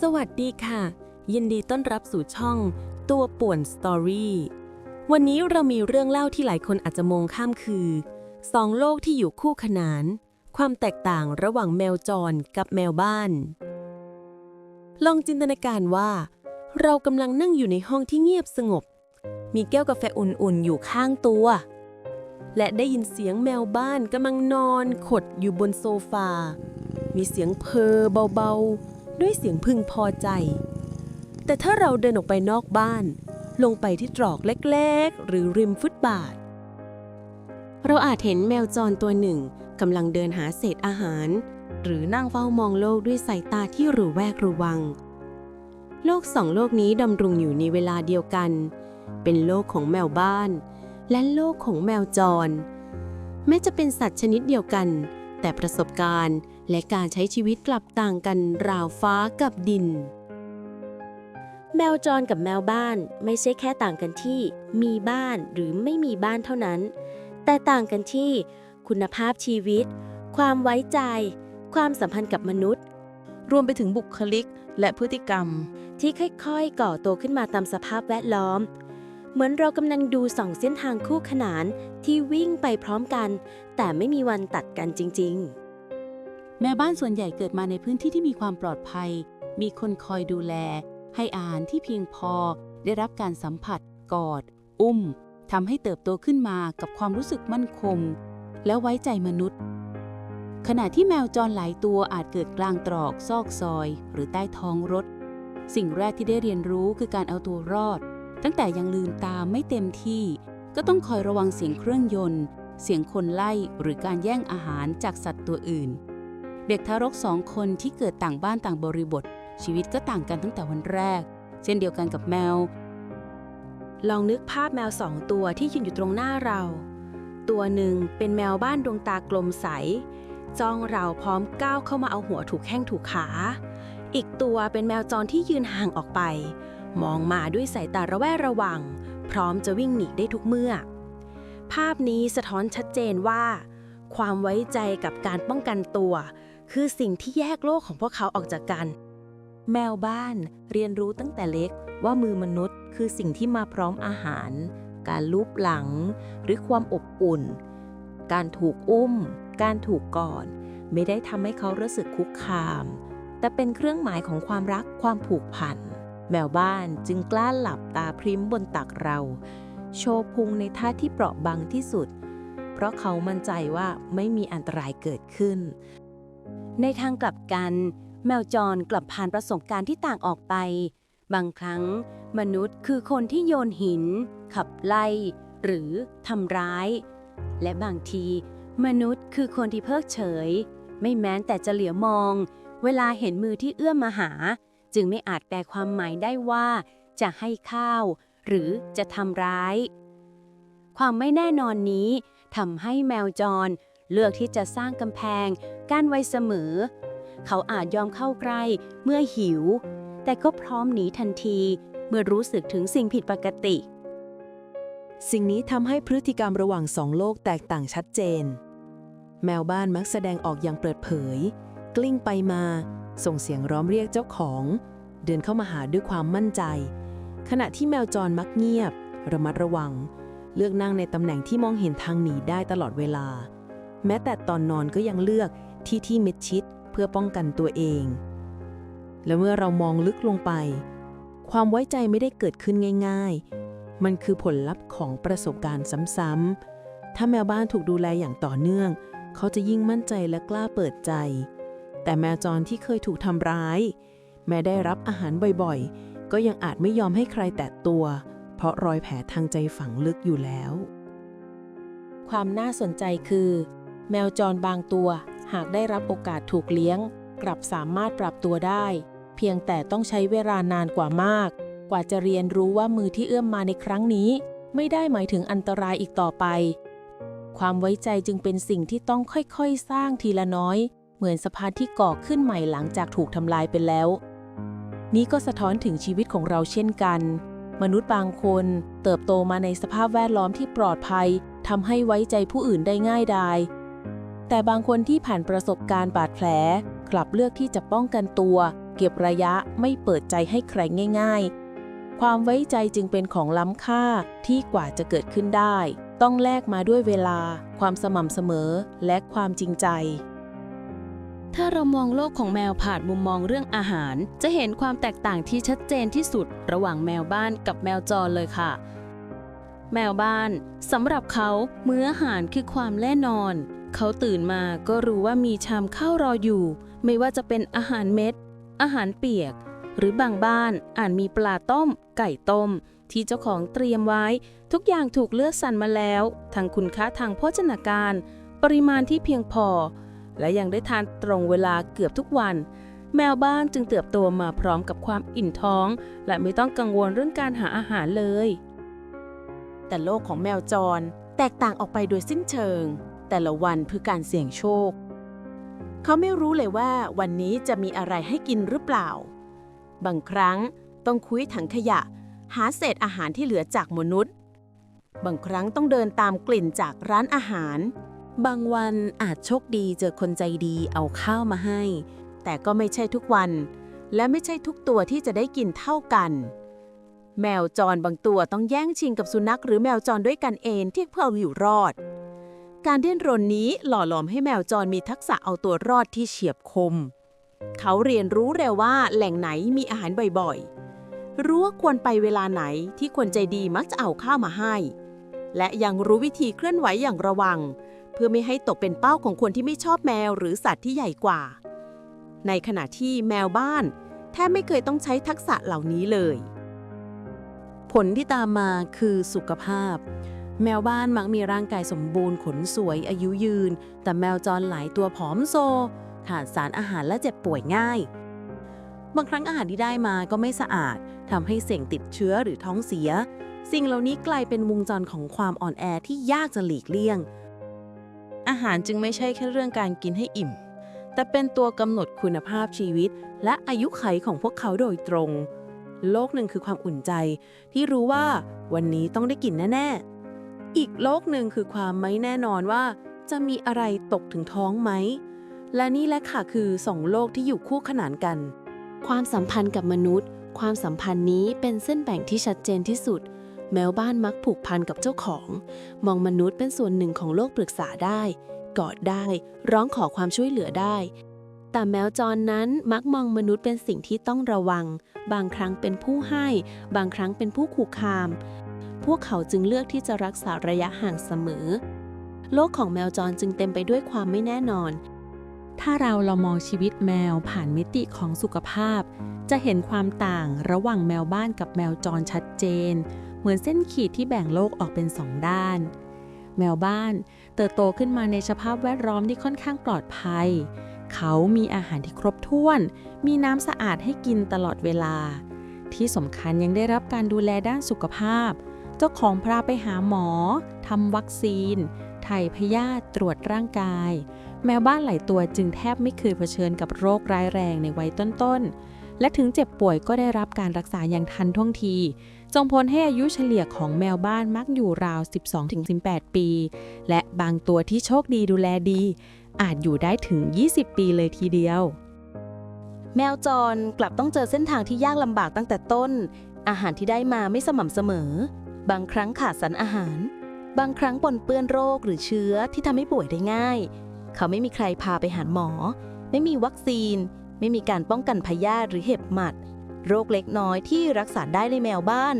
สวัสดีค่ะ ยินดีต้อนรับสู่ช่อง ตัวป่วนสตอรี่วันนี้เรามีเรื่องเล่าที่หลายคนอาจจะมองข้ามคือสองโลกที่อยู่คู่ขนาน ความแตกต่างระหว่างแมวจรกับแมวบ้าน ลองจินตนาการว่า เรากำลังนั่งอยู่ในห้องที่เงียบสงบ มีแก้วกาแฟอุ่นๆอยู่ข้างตัว และได้ยินเสียงแมวบ้านกำลังนอนขดอยู่บนโซฟา มีเสียงเพอเบาๆ ด้วยเสียงพึงพอใจ แต่ถ้าเราเดินออกไปนอกบ้าน ลงไปที่ตรอกเล็กๆ หรือริมฟุตบาท เราอาจเห็นแมวจรตัวหนึ่งกำลังเดินหาเศษอาหาร หรือนั่งเฝ้ามองโลกด้วยสายตาที่หรูแวกระวัง โลกสองโลกนี้ดำรงอยู่ในเวลาเดียวกัน เป็นโลกของแมวบ้าน และโลกของแมวจร แม้จะเป็นสัตว์ชนิดเดียวกัน แต่ประสบการณ์ และการใช้ชีวิตกลับต่างกันราวฟ้ากับดิน แมวจรกับแมวบ้านไม่ใช่แค่ต่างกันที่ มีบ้านหรือไม่มีบ้านเท่านั้น แต่ต่างกันที่ คุณภาพชีวิต ความไว้ใจ ความสัมพันธ์กับมนุษย์ รวมไปถึงบุคลิกและพฤติกรรม ที่ค่อยๆ ก่อตัวขึ้นมาตามสภาพแวดล้อม เหมือนเรากำลังดูสองเส้นทางคู่ขนานที่วิ่งไปพร้อมกัน แต่ไม่มีวันตัดกันจริง ๆ แม่บ้านส่วนใหญ่เกิดมาในพื้นที่ที่มีความปลอดภัย มีคนคอยดูแล ให้อาหารที่เพียงพอ ได้รับการสัมผัส กอด อุ้มทำให้เติบโตขึ้นมากับความรู้สึกมั่นคง และไว้ใจมนุษย์ ขณะที่แมวจรหลายตัวอาจเกิดกลางตรอกซอกซอย หรือใต้ท้องรถ สิ่งแรกที่ได้เรียนรู้คือการเอาตัวรอด ตั้งแต่ยังลืมตาไม่เต็มที่ ก็ต้องคอยระวังเสียงเครื่องยนต์ เสียงคนไล่หรือการแย่งอาหารจากสัตว์ตัวอื่น เด็กทารกสองคนที่เกิดต่างบ้านต่างบริบท ชีวิตก็ต่างกันตั้งแต่วันแรก เช่นเดียวกันกับแมว ลองนึกภาพแมวสองตัวที่ยืนอยู่ตรงหน้าเรา ตัวหนึ่งเป็นแมวบ้านดวงตากลมใส จ้องเราพร้อมก้าวเข้ามาเอาหัวถูกแข้งถูกขา อีกตัวเป็นแมวจรที่ยืนห่างออกไป มองมาด้วยสายตาระแวดระวัง พร้อมจะวิ่งหนีได้ทุกเมื่อ ภาพนี้สะท้อนชัดเจนว่า ความไว้ใจกับการป้องกันตัว คือสิ่งที่แยกโลกของพวกเขาออกจากกัน แมวบ้านเรียนรู้ตั้งแต่เล็กว่ามือมนุษย์ คือสิ่งที่มาพร้อมอาหาร การลูบหลัง หรือความอบอุ่น การถูกอุ้ม การถูกกอดไม่ได้ทำให้เขารู้สึกคุกคาม แต่เป็นเครื่องหมายของความรักความผูกพันแมวบ้านจึงกล้าหลับตาพริ้มบนตักเรา โชว์พุงในท่าที่เปราะบางที่สุด เพราะเขามั่นใจว่าไม่มีอันตรายเกิดขึ้น ในทางกลับกัน แมวจรกลับผ่านประสบการณ์ที่ต่างออกไป บางครั้ง มนุษย์คือคนที่โยนหิน ขับไล่ หรือทำร้าย และบางที มนุษย์คือคนที่เพิกเฉย ไม่แม้แต่จะเหลียวมอง เวลาเห็นมือที่เอื้อมมาหา จึงไม่อาจแปลความหมายได้ว่า จะให้ข้าว หรือจะทำร้าย ความไม่แน่นอนนี้ทำให้แมวจร เลือกที่จะสร้างกำแพงกั้นไว้เสมอ เขาอาจยอมเข้าใกล้เมื่อหิว แต่ก็พร้อมหนีทันที เมื่อรู้สึกถึงสิ่งผิดปกติ สิ่งนี้ทำให้พฤติกรรมระหว่างสองโลกแตกต่างชัดเจน แมวบ้านมักแสดงออกอย่างเปิดเผย กลิ้งไปมา ส่งเสียงร้องเรียกเจ้าของ เดินเข้ามาหาด้วยความมั่นใจ ขณะที่แมวจรมักเงียบ ระมัดระวัง เลือกนั่งในตำแหน่งที่มองเห็นทางหนีได้ตลอดเวลา แม้แต่ตอนนอนก็ยังเลือกที่ที่มิดชิดเพื่อป้องกันตัวเอง และเมื่อเรามองลึกลงไป ความไว้ใจไม่ได้เกิดขึ้นง่าย ๆ มันคือผลลัพธ์ของประสบการณ์ซ้ำๆ ถ้าแมวบ้านถูกดูแลอย่างต่อเนื่อง เขาจะยิ่งมั่นใจและกล้าเปิดใจ แต่แมวจรที่เคยถูกทำร้าย แม้ได้รับอาหารบ่อยๆ ก็ยังอาจไม่ยอมให้ใครแตะตัว เพราะรอยแผลทางใจฝังลึกอยู่แล้ว ความน่าสนใจคือ แมวจรบางตัว หากได้รับโอกาสถูกเลี้ยง กลับสามารถปรับตัวได้ เพียงแต่ต้องใช้เวลานานกว่ามาก กว่าจะเรียนรู้ว่ามือที่เอื้อมมาในครั้งนี้ ไม่ได้หมายถึงอันตรายอีกต่อไป ความไว้ใจจึงเป็นสิ่งที่ต้องค่อยๆ สร้างทีละน้อย เหมือนสะพานที่ก่อขึ้นใหม่หลังจากถูกทำลายไปแล้ว นี้ก็สะท้อนถึงชีวิตของเราเช่นกัน มนุษย์บางคน เติบโตมาในสภาพแวดล้อมที่ปลอดภัยทำให้ไว้ใจผู้อื่นได้ง่ายดาย แต่บางคนที่ผ่านประสบการณ์บาดแผล กลับเลือกที่จะป้องกันตัว เก็บระยะไม่เปิดใจให้ใครง่าย ๆ ความไว้ใจจึงเป็นของล้ำค่าที่กว่าจะเกิดขึ้นได้ ต้องแลกมาด้วยเวลา ความสม่ำเสมอ และความจริงใจ ถ้าเรามองโลกของแมวผ่านมุมมองเรื่องอาหาร จะเห็นความแตกต่างที่ชัดเจนที่สุด ระหว่างแมวบ้านกับแมวจรเลยค่ะ แมวบ้านสำหรับเขามื้ออาหารคือความแน่นอน เขาตื่นมาก็รู้ว่ามีชามข้าวรออยู่ ไม่ว่าจะเป็นอาหารเม็ด อาหารเปียก หรือบางบ้านอาจมีปลาต้ม ไก่ต้ม ที่เจ้าของเตรียมไว้ ทุกอย่างถูกเลือกสรรมาแล้ว ทั้งคุณค่าทางโภชนาการ ปริมาณที่เพียงพอ และยังได้ทานตรงเวลาเกือบทุกวัน แมวบ้านจึงเติบโตมาพร้อมกับความอิ่มท้อง และไม่ต้องกังวลเรื่องการหาอาหารเลย แต่โลกของแมวจรแตกต่างออกไปโดยสิ้นเชิง แต่ละวันเพื่อการเสี่ยงโชค เขาไม่รู้เลยว่าวันนี้จะมีอะไรให้กินหรือเปล่า บางครั้งต้องคุยถังขยะ หาเศษอาหารที่เหลือจากมนุษย์ บางครั้งต้องเดินตามกลิ่นจากร้านอาหาร บางวันอาจโชคดีเจอคนใจดีเอาข้าวมาให้ แต่ก็ไม่ใช่ทุกวัน และไม่ใช่ทุกตัวที่จะได้กินเท่ากันแมวจรบางตัวต้องแย่งชิงกับสุนัขหรือแมวจรด้วยกันเองที่เพื่ออยู่รอด การเดินรนนี้หล่อหลอมให้แมวจรมีทักษะเอาตัวรอดที่เฉียบคม เขาเรียนรู้เร็วว่าแหล่งไหนมีอาหารบ่อยๆ รู้ว่าควรไปเวลาไหนที่คนใจดีมักจะเอาข้าวมาให้ และยังรู้วิธีเคลื่อนไหวอย่างระวัง เพื่อไม่ให้ตกเป็นเป้าของคนที่ไม่ชอบแมวหรือสัตว์ที่ใหญ่กว่า ในขณะที่แมวบ้านแทบไม่เคยต้องใช้ทักษะเหล่านี้เลย ผลที่ตามมาคือสุขภาพ แมวบ้านมักมีร่างกายสมบูรณ์ขนสวยอายุยืน แต่แมวจรหลายตัวผอมโซ ขาดสารอาหารและเจ็บป่วยง่าย บางครั้งอาหารที่ได้มาก็ไม่สะอาดทำให้เสี่ยงติดเชื้อหรือท้องเสีย สิ่งเหล่านี้กลายเป็นวงจรของความอ่อนแอที่ยากจะหลีกเลี่ยง อาหารจึงไม่ใช่แค่เรื่องการกินให้อิ่ม แต่เป็นตัวกำหนดคุณภาพชีวิต และอายุไขของพวกเขาโดยตรง โลกหนึ่งคือความอุ่นใจ ที่รู้ว่าวันนี้ต้องได้กินแน่ๆ อีกโลกหนึ่งคือความไม่แน่นอนว่า จะมีอะไรตกถึงท้องไหม และนี่แหละค่ะคือสองโลกที่อยู่คู่ขนานกัน ความสัมพันธ์กับมนุษย์ ความสัมพันธ์นี้เป็นเส้นแบ่งที่ชัดเจนที่สุด แมวบ้านมักผูกพันกับเจ้าของ มองมนุษย์เป็นส่วนหนึ่งของโลกปรึกษาได้ กอดได้ ร้องขอความช่วยเหลือได้ แต่แมวจรนั้นมักมองมนุษย์เป็นสิ่งที่ต้องระวัง บางครั้งเป็นผู้ให้ บางครั้งเป็นผู้ขู่คาม พวกเขาจึงเลือกที่จะรักษาระยะห่างเสมอ โลกของแมวจรจึงเต็มไปด้วยความไม่แน่นอน ถ้าเราเรามองชีวิตแมวผ่านมิติของสุขภาพ จะเห็นความต่างระหว่างแมวบ้านกับแมวจรชัดเจน เหมือนเส้นขีดที่แบ่งโลกออกเป็นสองด้าน แมวบ้านเติบโตขึ้นมาในสภาพแวดล้อมที่ค่อนข้างปลอดภัย เขามีอาหารที่ครบถ้วน มีน้ำสะอาดให้กินตลอดเวลา ที่สำคัญยังได้รับการดูแลด้านสุขภาพ จ้าของพาไปหาหมอทำวัคซีนถ่ายพยาธิตรวจร่างกาย แมวบ้านหลายตัวจึงแทบไม่เคยเผชิญกับโรคร้ายแรงในวัยต้นๆ และถึงเจ็บป่วยก็ได้รับการรักษาอย่างทันท่วงทีส่งผลให้อายุเฉลี่ยของแมวบ้านมักอยู่ราว 12-18 ปี และบางตัวที่โชคดีดูแลดี อาจอยู่ได้ถึง 20 ปีเลยทีเดียว แมวจรกลับต้องเจอเส้นทางที่ยากลำบากตั้งแต่ต้น อาหารที่ได้มาไม่สม่ำเสมอ บางครั้งขาดสารอาหาร บางครั้งปนเปื้อนโรคหรือเชื้อที่ทำให้ป่วยได้ง่าย เขาไม่มีใครพาไปหาหมอ ไม่มีวัคซีน ไม่มีการป้องกันพยาธิหรือเห็บหมัด โรคเล็กน้อยที่รักษาได้ในแมวบ้าน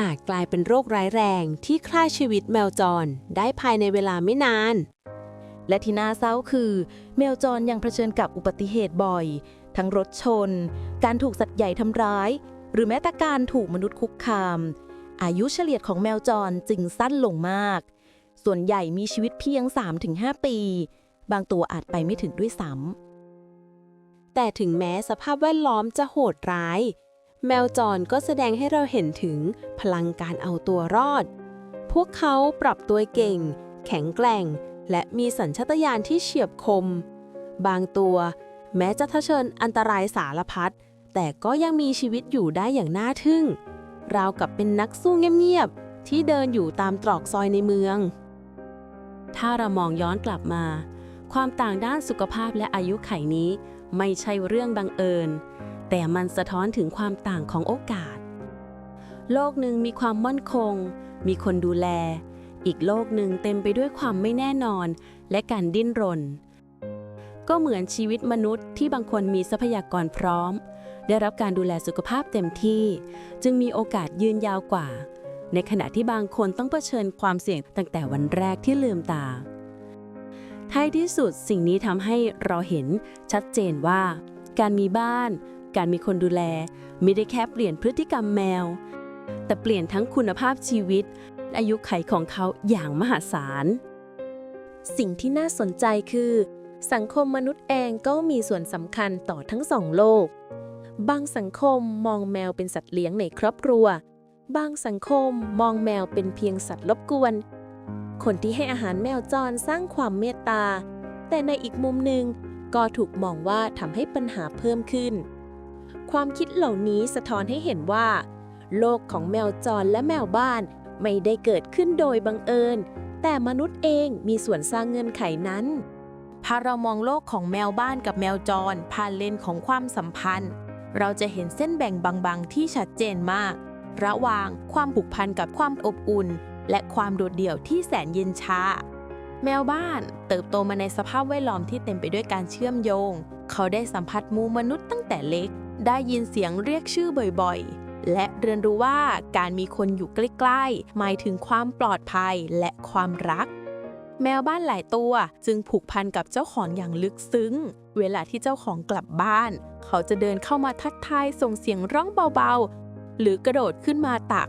อาจกลายเป็นโรคร้ายแรงที่ฆ่าชีวิตแมวจรได้ภายในเวลาไม่นาน และที่น่าเศร้าคือ แมวจรยังเผชิญกับอุบัติเหตุบ่อย ทั้งรถชน การถูกสัตว์ใหญ่ทำร้าย หรือแม้แต่การถูกมนุษย์คุกคาม อายุเฉลี่ยของแมวจรจึงสั้นลงมาก ส่วนใหญ่มีชีวิตเพียง 3-5 ปี บางตัวอาจไปไม่ถึงด้วยซ้ำ แต่ถึงแม้สภาพแวดล้อมจะโหดร้าย แมวจรก็แสดงให้เราเห็นถึงพลังการเอาตัวรอด พวกเขาปรับตัวเก่ง แข็งแกร่ง และมีสัญชาตญาณที่เฉียบคม บางตัวแม้จะเผชิญอันตรายสารพัดแต่ก็ยังมีชีวิตอยู่ได้อย่างน่าทึ่ง ราวกับเป็นนักสู้เงียบๆที่เดินอยู่ตามตรอกซอยในเมือง ถ้าเรามองย้อนกลับมา ความต่างด้านสุขภาพและอายุไขนี้ ไม่ใช่เรื่องบังเอิญ แต่มันสะท้อนถึงความต่างของโอกาส โลกหนึ่งมีความมั่นคง มีคนดูแล อีกโลกหนึ่งเต็มไปด้วยความไม่แน่นอนและการดิ้นรน ก็เหมือนชีวิตมนุษย์ที่บางคนมีทรัพยากรพร้อม ได้รับการดูแลสุขภาพเต็มที่ จึงมีโอกาสยืนยาวกว่า ในขณะที่บางคนต้องเผชิญความเสี่ยงตั้งแต่วันแรกที่ลืมตา ท้ายที่สุดสิ่งนี้ทำให้เราเห็นชัดเจนว่า การมีบ้าน การมีคนดูแล ไม่ได้แค่เปลี่ยนพฤติกรรมแมว แต่เปลี่ยนทั้งคุณภาพชีวิต อายุไขของเขาอย่างมหาศาลสิ่งที่น่าสนใจคือ สังคมมนุษย์เองก็มีส่วนสำคัญต่อทั้งสองโลก บางสังคมมองแมวเป็นสัตว์เลี้ยงในครอบครัว บางสังคมมองแมวเป็นเพียงสัตว์รบกวน คนที่ให้อาหารแมวจรสร้างความเมตตา แต่ในอีกมุมหนึ่งก็ถูกมองว่าทำให้ปัญหาเพิ่มขึ้น ความคิดเหล่านี้สะท้อนให้เห็นว่า โลกของแมวจรและแมวบ้านไม่ได้เกิดขึ้นโดยบังเอิญ แต่มนุษย์เองมีส่วนสร้างเงื่อนไขนั้นถ้าเรามองโลกของแมวบ้านกับแมวจรผ่านเลนของความสัมพันธ์ เราจะเห็นเส้นแบ่งบางๆ ที่ชัดเจนมาก ระหว่างความผูกพันกับความอบอุ่น และความโดดเดี่ยวที่แสนเย็นชาแมวบ้านเติบโตมาในสภาพแวดล้อมที่เต็มไปด้วยการเชื่อมโยง เขาได้สัมผัสมูมนุษย์ตั้งแต่เล็ก ได้ยินเสียงเรียกชื่อบ่อยๆ และเรียนรู้ว่าการมีคนอยู่ใกล้ๆ หมายถึงความปลอดภัยและความรัก แมวบ้านหลายตัวจึงผูกพันกับเจ้าของอย่างลึกซึ้ง เวลาที่เจ้าของกลับบ้าน เขาจะเดินเข้ามาทักทายส่งเสียงร้องเบาๆ หรือกระโดดขึ้นมาตัก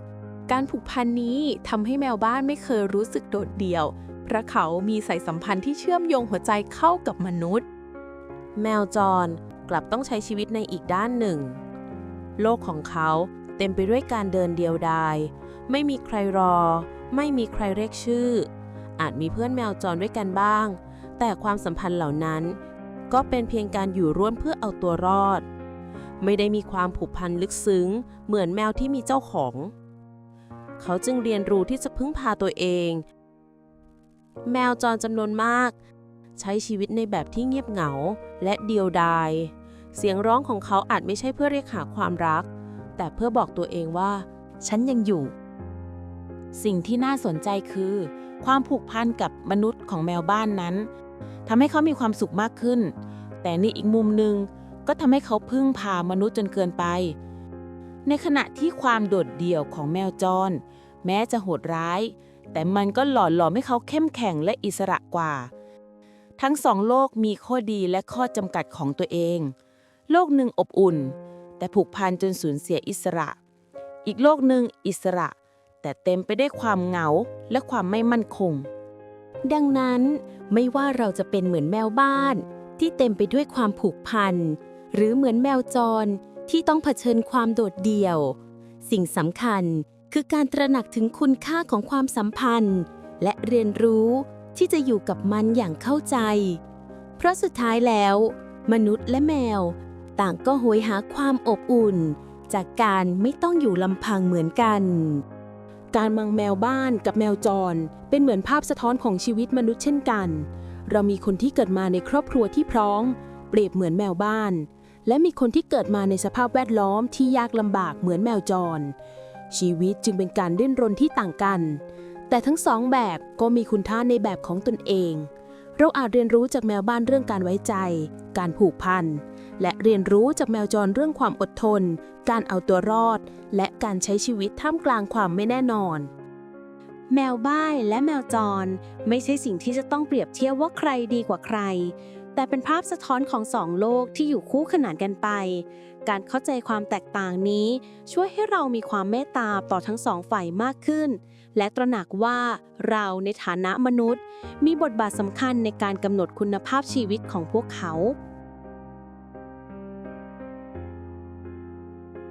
การผูกพันนี้ทำให้แมวบ้านไม่เคยรู้สึกโดดเดี่ยว เพราะเขามีสายสัมพันธ์ที่เชื่อมโยงหัวใจเข้ากับมนุษย์ แมวจรกลับต้องใช้ชีวิตในอีกด้านหนึ่ง โลกของเขาเต็มไปด้วยการเดินเดียวดาย ไม่มีใครรอ ไม่มีใครเรียกชื่อ อาจมีเพื่อนแมวจรด้วยกันบ้าง แต่ความสัมพันธ์เหล่านั้น ก็เป็นเพียงการอยู่ร่วมเพื่อเอาตัวรอด ไม่ได้มีความผูกพันลึกซึ้ง เหมือนแมวที่มีเจ้าของ เขาจึงเรียนรู้ที่จะพึ่งพาตัวเอง แมวจรจำนวนมาก ใช้ชีวิตในแบบที่เงียบเหงาและเดียวดาย เสียงร้องของเขาอาจไม่ใช่เพื่อเรียกหาความรัก แต่เพื่อบอกตัวเองว่า ฉันยังอยู่ สิ่งที่น่าสนใจคือ ความผูกพันกับมนุษย์ของแมวบ้านนั้นทำให้เขามีความสุขมากขึ้น แต่ในอีกมุมหนึ่งก็ทำให้เขาพึ่งพามนุษย์จนเกินไป ในขณะที่ความโดดเดี่ยวของแมวจร แม้จะโหดร้าย แต่มันก็หล่อหลอมให้เขาเข้มแข็งและอิสระกว่า ทั้งสองโลกมีข้อดีและข้อจำกัดของตัวเอง โลกหนึ่งอบอุ่น แต่ผูกพันจนสูญเสียอิสระ อีกโลกหนึ่งอิสระ แต่เต็มไปได้วยความเหงาและความไม่มั่นคง ดังนั้นไม่ว่าเราจะเป็นเหมือนแมวบ้าน ที่เต็มไปด้วยความผูกพัน หรือเหมือนแมวจรที่ต้องเผชิญความโดดเดี่ยว สิ่งสำคัญคือการตระหนักถึงคุณค่าของความสัมพันธ์ และเรียนรู้ที่จะอยู่กับมันอย่างเข้าใจ เพราะสุดท้ายแล้ว มนุษย์และแมว ต่างก็โหยหาความอบอุ่น จากการไม่ต้องอยู่ลำพังเหมือนกัน การมองแมวบ้านกับแมวจร เป็นเหมือนภาพสะท้อนของชีวิตมนุษย์เช่นกัน เรามีคนที่เกิดมาในครอบครัวที่พร้อม เปรียบเหมือนแมวบ้าน และมีคนที่เกิดมาในสภาพแวดล้อมที่ยากลำบากเหมือนแมวจร ชีวิตจึงเป็นการดิ้นรนที่ต่างกัน แต่ทั้งสองแบบก็มีคุณค่าในแบบของตนเอง เราอาจเรียนรู้จากแมวบ้านเรื่องการไว้ใจ การผูกพัน และเรียนรู้จากแมวจรเรื่องความอดทน การเอาตัวรอด และการใช้ชีวิตท่ามกลางความไม่แน่นอน แมวบ้านและแมวจร ไม่ใช่สิ่งที่จะต้องเปรียบเทียบว่าใครดีกว่าใคร แต่เป็นภาพสะท้อนของสองโลกที่อยู่คู่ขนานกันไป การเข้าใจความแตกต่างนี้ ช่วยให้เรามีความเมตตาต่อทั้งสองฝ่ายมากขึ้น และตระหนักว่าเราในฐานะมนุษย์ มีบทบาทสำคัญในการกำหนดคุณภาพชีวิตของพวกเขา